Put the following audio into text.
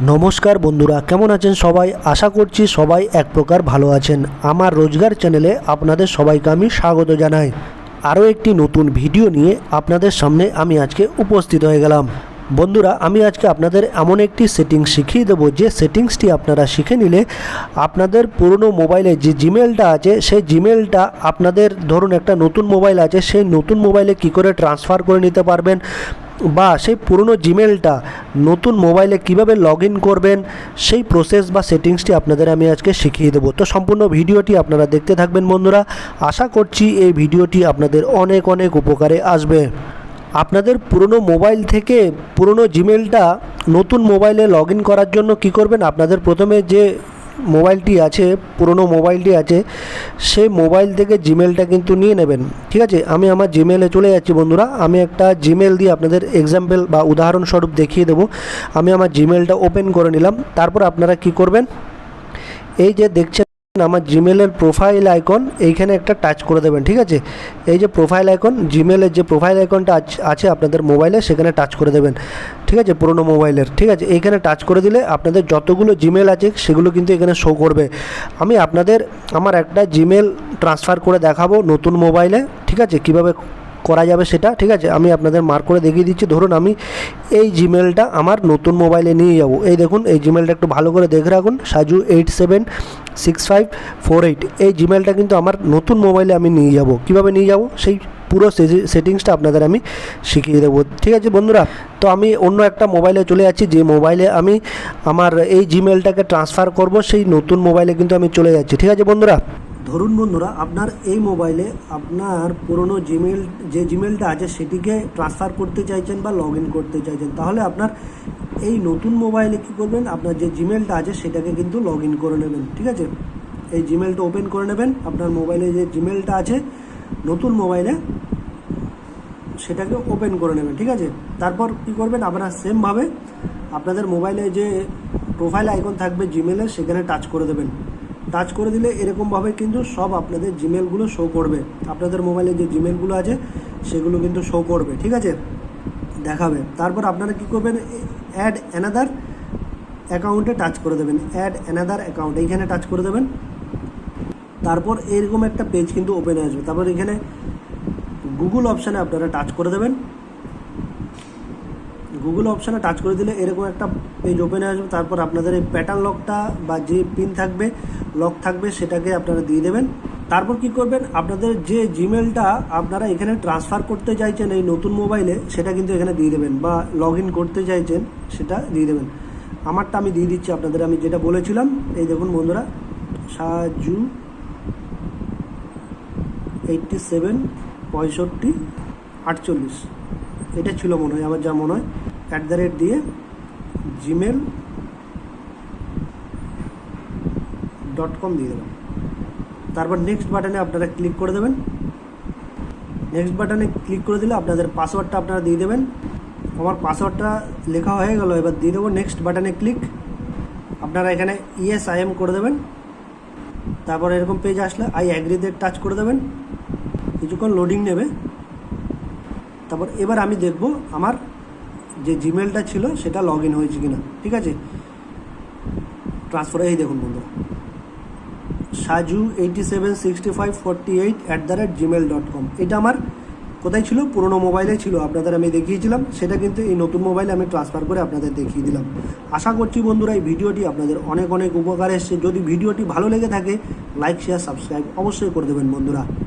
নমস্কার বন্ধুরা, কেমন আছেন সবাই? আশা করছি সবাই এক প্রকার ভালো আছেন। আমার রোজগার চ্যানেলে আপনাদের সবাইকে আমি স্বাগত জানাই। আরও একটি নতুন ভিডিও নিয়ে আপনাদের সামনে আমি আজকে উপস্থিত হয়ে গেলাম। বন্ধুরা, আমি আজকে আপনাদের এমন একটি সেটিংস শিখিয়ে দেবো, যে সেটিংসটি আপনারা শিখে নিলে আপনাদের পুরনো মোবাইলে যে জিমেলটা আছে, সেই জিমেলটা আপনাদের ধরুন একটা নতুন মোবাইল আছে, সেই নতুন মোবাইলে কি করে ট্রান্সফার করে নিতে পারবেন বা সেই পুরনো জিমেলটা নতুন মোবাইলে কীভাবে লগ করবেন, সেই প্রসেস বা সেটিংসটি আপনাদের আমি আজকে শিখিয়ে দেবো। তো সম্পূর্ণ ভিডিওটি আপনারা দেখতে থাকবেন বন্ধুরা। আশা করছি এই ভিডিওটি আপনাদের অনেক অনেক উপকারে আসবে। আপনাদের পুরনো মোবাইল থেকে পুরনো জিমেলটা নতুন মোবাইলে লগ করার জন্য কি করবেন? আপনাদের প্রথমে যে মোবাইলটি আছে, পুরনো মোবাইলটি আছে, সেই মোবাইল থেকে জিমেলটা কিন্তু নিয়ে নেবেন। ঠিক আছে? আমি আমার জিমেলে চলে যাচ্ছি বন্ধুরা। আমি একটা জিমেল দিয়ে আপনাদের এক্সাম্পল বা উদাহরণস্বরূপ দেখিয়ে দেবো। আমি আমার জিমেলটা ওপেন করে নিলাম। তারপর আপনারা কি করবেন? এই যে দেখছেন আমার জিমেলের প্রোফাইল আইকন এইখানে একটা টাচ করে দেবেন, ঠিক আছে? এই যে প্রোফাইল আইকন জিমেলের যে প্রোফাইল আইকনটা আছে আপনাদের মোবাইলে সেখানে টাচ করে দেবেন, ঠিক আছে? পুরোনো মোবাইলের ঠিক আছে? এইখানে টাচ করে দিলে আপনাদের যতগুলো জিমেল আছে, সেগুলো কিন্তু এখানে শো করবে। আমি আপনাদের, আমার একটা জিমেল ট্রান্সফার করে দেখাবো নতুন মোবাইলে ঠিক আছে? কীভাবে করা যাবে সেটা, ঠিক আছে? আমি আপনাদের মার্ক করে দেখিয়ে দিচ্ছি। ধরুন আমি এই জিমেলটা আমার নতুন মোবাইলে নিয়ে যাব। এই দেখুন, এই জিমেলটা একটু ভালো করে দেখে রাখুন। Saju eight seven six five four eight এই জিমেলটা কিন্তু আমার নতুন মোবাইলে আমি নিয়ে যাব। কীভাবে নিয়ে যাব? সেই পুরো সেটিংসটা আপনাদের আমি শিখিয়ে দেবো। ঠিক আছে বন্ধুরা, তো আমি অন্য একটা মোবাইলে চলে যাচ্ছি। যে মোবাইলে আমি আমার এই জিমেলটাকে ট্রান্সফার করব, সেই নতুন মোবাইলে কিন্তু আমি চলে যাচ্ছি। ঠিক আছে বন্ধুরা? ধরুন বন্ধুরা, আপনার এই মোবাইলে আপনার পুরনো জিমেল যে জিমেলটা আছে, সেটিকে ট্রান্সফার করতে চাইছেন বা লগ করতে চাইছেন, তাহলে আপনার এই নতুন মোবাইলে কী করবেন? আপনার যে জিমেলটা আছে, সেটাকে কিন্তু লগ ইন করে নেবেন, ঠিক আছে? এই জিমেলটা ওপেন করে নেবেন। আপনার মোবাইলে যে জিমেলটা আছে, নতুন মোবাইলে সেটাকে ওপেন করে নেবেন, ঠিক আছে? তারপর কী করবেন? আপনারা সেমভাবে আপনাদের মোবাইলে যে প্রোফাইল আইকন থাকবে জিমেলের সেখানে টাচ করে দেবেন। টাচ করে দিলে এরকমভাবে কিন্তু সব আপনাদের জিমেলগুলো শো করবে। আপনাদের মোবাইলে যে জিমেলগুলো আছে, সেগুলো কিন্তু শো করবে, ঠিক আছে? দেখাবে। তারপর আপনারা কী করবেন? অ্যাড অ্যানাদার অ্যাকাউন্টে টাচ করে দেবেন। অ্যাড অ্যানাদার অ্যাকাউন্ট এইখানে টাচ করে দেবেন। তারপর এরকম একটা পেজ কিন্তু ওপেন হয়ে আসবে। তারপর এখানে গুগল অপশানে আপনারা টাচ করে দেবেন। গুগল অপশানে টাচ করে দিলে এরকম একটা পেজ ওপেন হয়ে আসবে। তারপর আপনাদের এই প্যাটার্ন লকটা বা যে পিন থাকবে লক থাকবে, সেটাকে আপনারা দিয়ে দেবেন। তারপর কি করবেন? আপনাদের যে জিমেলটা আপনারা এখানে ট্রান্সফার করতে চাইছেন এই নতুন মোবাইলে সেটা কিন্তু এখানে দিয়ে দেবেন বা লগ করতে চাইছেন, সেটা দিয়ে দেবেন। আমারটা আমি দিয়ে দিচ্ছি আপনাদের, আমি যেটা বলেছিলাম, এই দেখুন বন্ধুরা, সাজু এইটটি সেভেন পঁয়ষট্টি আটচল্লিশ। এটা ছিল মনে হয়, আমার যা মনে হয়। অ্যাট দ্য রেট দিয়ে জিমেল ডট কম দিয়ে দেবেন তারপর নেক্সট বাটনে আপনারা ক্লিক করে দেবেন। নেক্সট বাটনে ক্লিক করে দিলে আপনাদের পাসওয়ার্ডটা আপনারা দিয়ে দেবেন। আমার পাসওয়ার্ডটা লেখা হয়ে গেল, এবার দিয়ে দেবো নেক্সট বাটনে ক্লিক আপনারা এখানে ইএস আই এম করে দেবেন। তারপর এরকম পেজ আসলে আই অ্যাগ্রিতে টাচ করে দেবেন। কিছুক্ষণ লোডিং নেবে। তারপর এবার আমি দেখব আমার যে জিমেলটা ছিল, সেটা লগ ইন হয়েছে কিনা। ঠিক আছে? ট্রান্সফার এই দেখুন বন্ধুরা। Saju eighty seven sixty five forty eight at the rate Gmail dot com এটা আমার কোথায় ছিল? পুরোনো মোবাইলে ছিল। আপনাদের আমি দেখিয়েছিলাম। সেটা কিন্তু এই নতুন মোবাইলে আমি ট্রান্সফার করে আপনাদের দেখিয়ে দিলাম। আশা করছি বন্ধুরা, এই ভিডিওটি আপনাদের অনেক অনেক উপকার এসছে। যদি ভিডিওটি ভালো লেগে থাকে লাইক শেয়ার সাবস্ক্রাইব অবশ্যই করে দেবেন বন্ধুরা।